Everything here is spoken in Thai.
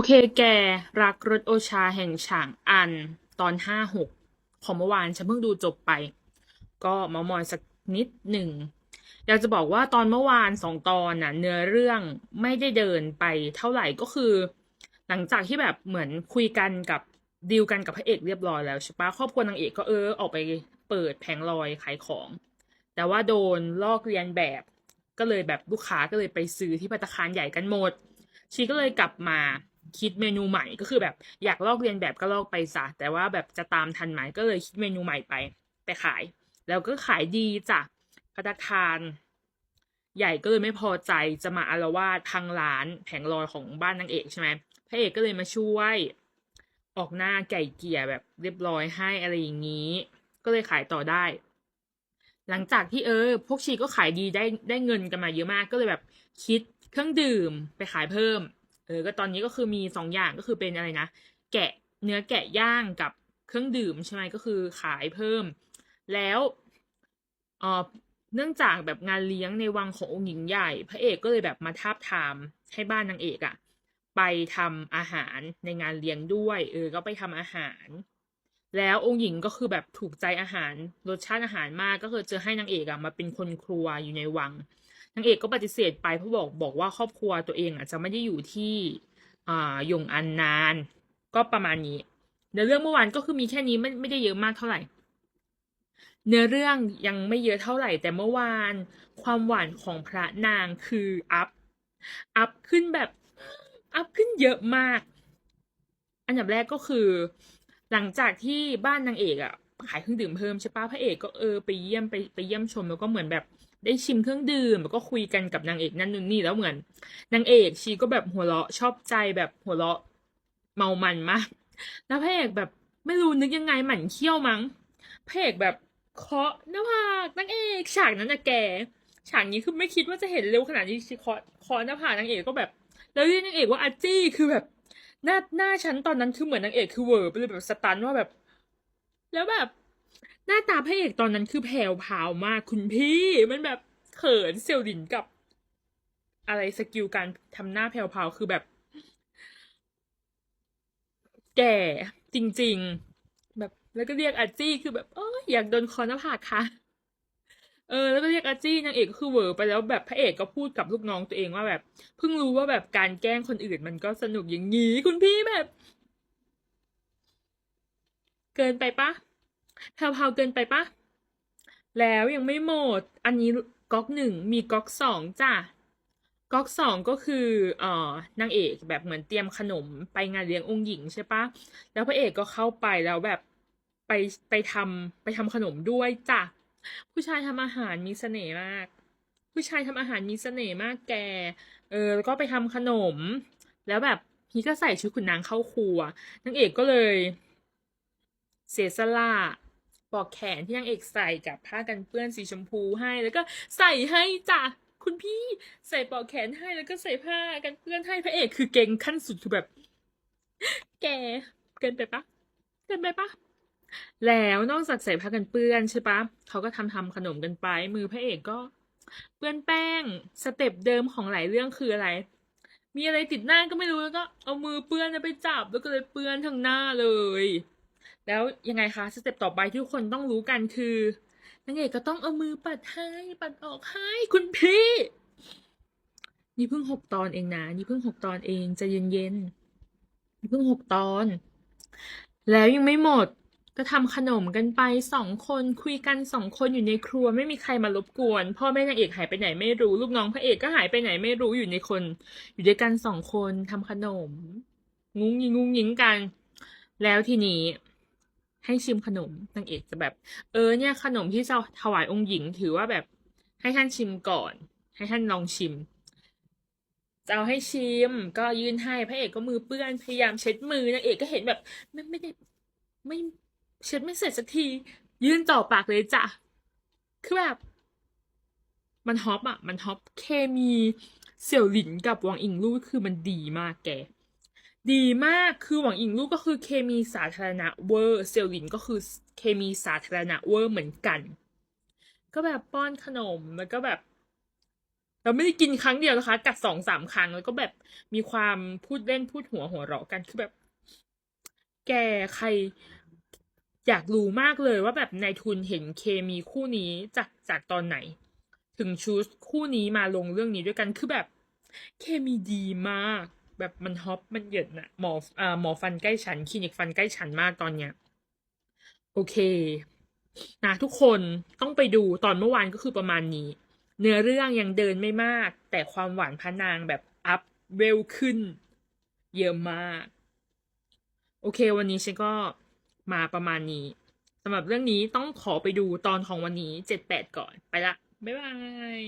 โอเคแก รักรถโอชาแห่งฉางอันตอนห้าหกของเมื่อวานฉันเพิ่งดูจบไป ก็มามอยสักนิดหนึ่ง อยากจะบอกว่าตอนเมื่อวานสองตอนน่ะ เนื้อเรื่องไม่ได้เดินไปเท่าไหร่ก็คือ หลังจากที่แบบเหมือนคุยกันกับดีลกันกับพระเอกเรียบร้อยแล้วใช่ปะครอบครัวนางเอกก็เออออกไปเปิดแผงลอยขายของ แต่ว่าโดนลอกเรียนแบบก็เลยแบบลูกค้าก็เลยไปซื้อที่ภัตคารใหญ่กันหมด ชีก็เลยกลับมา คิดเมนูใหม่ก็คือแบบอยากลอกเรียนแบบก็ลอกไปซะแต่ว่าแบบจะตามทันไหมก็เลยคิดเมนูใหม่ไป ไปขาย แล้วก็ขายดีจ้ะภัตคารใหญ่ก็เลยไม่พอใจจะมาอารวาสพังร้านแผงลอยของบ้านนางเอกใช่ไหมพระเอกก็เลยมาช่วย ออกหน้าไก่เกลี่ยแบบเรียบร้อยให้อะไรอย่างนี้ ก็เลยขายต่อได้ หลังจากที่เออ พวกชีก็ขายดีได้ได้เงินกันมาเยอะมากก็เลยแบบคิดเครื่องดื่มไปขายเพิ่ม เออก็ตอนนี้ก็คือมีสองอย่างก็คือเป็นอะไรนะ แกะเนื้อแกะย่างกับเครื่องดื่มใช่ไหมก็คือขายเพิ่ม แล้วเออเนื่องจากแบบงานเลี้ยงในวังขององค์หญิงใหญ่ พระเอกก็เลยแบบมาทาบทามให้บ้านนางเอกอะไปทำอาหารในงานเลี้ยงด้วย เออ ก็ไปทำอาหาร แล้วองค์หญิงก็คือแบบถูกใจอาหารรสชาติอาหารมากก็คือเจะให้นางเอกอะมาเป็นคนครัวอยู่ในวัง นางเอกก็ปฏิเสธไปเพราะบอกบอกว่าครอบครัวตัวเองอะจะไม่ได้อยู่ที่อ่ายงอันนาน ก็ประมาณนี้เนื้อเรื่องเมื่อวานก็คือมีแค่นี้ไม่ไม่ได้เยอะมากเท่าไหร่ เนื้อเรื่องยังไม่เยอะเท่าไหร่ แต่เมื่อวานความหวานของพระนางคืออัพอัพขึ้นแบบอัพขึ้นเยอะมาก อันดับแรกก็คือ หลังจากที่บ้านนางเอกอะขายเครื่องดื่มเพิ่มใช่ปะพระเอกก็เออไปเยี่ยมไปไปเยี่ยมชมแล้วก็เหมือนแบบ ได้ชิมเครื่องดื่มแล้วก็คุยกันกับนางเอกนั่นนู่นนี่แล้วเหมือนนางเอกชีก็แบบหัวเราะชอบใจแบบหัวเราะเมามันมาก แล้วพระเอกแบบไม่รู้นึกยังไงหมั่นเคี้ยวมั้งพระเอกแบบเคาะหน้าผากนางเอกฉากนั้นนะแกฉากนี้คือไม่คิดว่าจะเห็นเร็วขนาดนี้ชีเคาะเคาะหน้าผากนางเอกก็แบบ แล้วเรียกนางเอกว่าอาจี้คือแบบหน้าหน้าฉันตอนนั้นคือเหมือนนางเอกคือเวอร์ไปเลยแบบสตันว่าแบบ แล้วแบบ หน้าตาพระเอกตอนนั้นคือแผ่วพาวมากคุณพี่มันแบบเขินเซียวหลินกับ อะไรสกิลการทำหน้าแผ่วพาวคือแบบ แก่จริง ๆ แบบแล้วก็เรียกอาจี้คือแบบเอออยากโดนคอหน้าผากค่ะเออแล้วก็เรียกอาจี้นางเอกคือเวอร์ไปแล้วแบบพระเอกก็พูดกับลูกน้องตัวเองว่าแบบเพิ่งรู้ว่าแบบการแกล้งคนอื่นมันก็สนุกอย่างนี้คุณพี่แบบ เกินไปปะ แพรวๆเกินไปปะแล้วยังไม่หมด อันนี้ก๊อกหนึ่งมีก๊อกสองจ้ะ ก๊อกสองก็คือเอ่อนางเอกแบบเหมือนเตรียมขนมไปงานเลี้ยงองค์หญิงใช่ปะแล้วพระเอกก็เข้าไปแล้วแบบไปไปทำไปทำขนมด้วยจ้ะ ผู้ชายทำอาหารมีเสน่ห์มาก ผู้ชายทำอาหารมีเสน่ห์มากแก เออแล้วก็ไปทำขนม แล้วแบบพี่ก็ใส่ชุดขุนนางเข้าครัวนางเอกก็เลย เสียสละ ปลอกแขนที่นางเอกใส่กับผ้ากันเปื้อนสีชมพูให้ แล้วก็ใส่ให้จ้ะคุณพี่ใส่ปลอกแขนให้แล้วก็ใส่ผ้ากันเปื้อนให้พระเอกคือเก่งขั้นสุดคือแบบ แกเกินไปปะเกินไปปะแล้วนอกจากใส่ผ้ากันเปื้อนใช่ปะเขาก็ทำทำขนมกันไป มือพระเอกก็ เปื้อนแป้งสเต็ปเดิมของหลายเรื่องคืออะไร มีอะไรติดหน้าก็ไม่รู้แล้วก็เอามือเปื้อนไปจับแล้วก็เลยเปื้อนทั้งหน้าเลย แล้วยังไงคะสเต็ปต่อไปที่ทุกคนต้องรู้กันคือนางเอกก็ต้องเอามือปัดให้ปัดออกให้คุณพี่ นี่เพิ่งหกตอนเองนะนี่เพิ่งหกตอนเองจะเย็นๆนี่เพิ่งหกตอน แล้วยังไม่หมดก็ทำขนมกันไปสองคนคุยกันสองคนอยู่ในครัวไม่มีใครมารบกวน พ่อแม่นางเอกหายไปไหนไม่รู้ ลูกน้องพระเอกก็หายไปไหนไม่รู้อยู่ในคน อยู่ด้วยกันสองคนทำขนม งุ้งยิงงุ้งยิงกัน แล้วทีนี้ ให้ชิมขนมนางเอกจะแบบ เออเนี่ยขนมที่จะถวายองค์หญิงถือว่าแบบ ให้ท่านชิมก่อน ให้ท่านลองชิมจะเอาให้ชิม ก็ยื่นให้พระเอกก็มือเปื้อนพยายามเช็ดมือนางเอกก็เห็นแบบไม่ไม่ได้ไม่เช็ดไม่เสร็จสักที ยื่นต่อปากเลยจ้ะคือแบบมันฮอปอะ มันฮอปเคมี เสี่ยวหลินกับวังอิงลู่คือมันดีมากแก ดีมากคือหวังอิงลู่ก็คือเคมีสาธารณะเวอร์เสี่ยวหลินก็คือเคมีสาธารณะเวอร์เหมือนกัน ก็แบบป้อนขนมแล้วก็แบบ เราไม่ได้กินครั้งเดียวนะคะ กัดสองสามครั้งแล้วก็แบบมีความพูดเล่นพูดหัวหัวเราะกันคือแบบ แกใครอยากรู้มากเลยว่าแบบนายทุนเห็นเคมีคู่นี้จากจากตอนไหน ถึงชูสคู่นี้มาลงเรื่องนี้ด้วยกันคือแบบ เคมีดีมาก แบบมันฮอปมันเหยินะหมออ่าหมอฟันใกล้ฉันคลินิกฟันใกล้ฉันมากตอนเนี้ยโอเคนะทุกคนต้องไปดูตอนเมื่อวานก็คือประมาณนี้ เนื้อเรื่องยังเดินไม่มาก แต่ความหวานพระนางแบบอัพเวลขึ้น เยอะมาก โอเค วันนี้ฉันก็มาประมาณนี้สำหรับเรื่องนี้ต้องขอไปดูตอนของวันนี้เจ็ดแปดก่อนไปละ บ๊ายบาย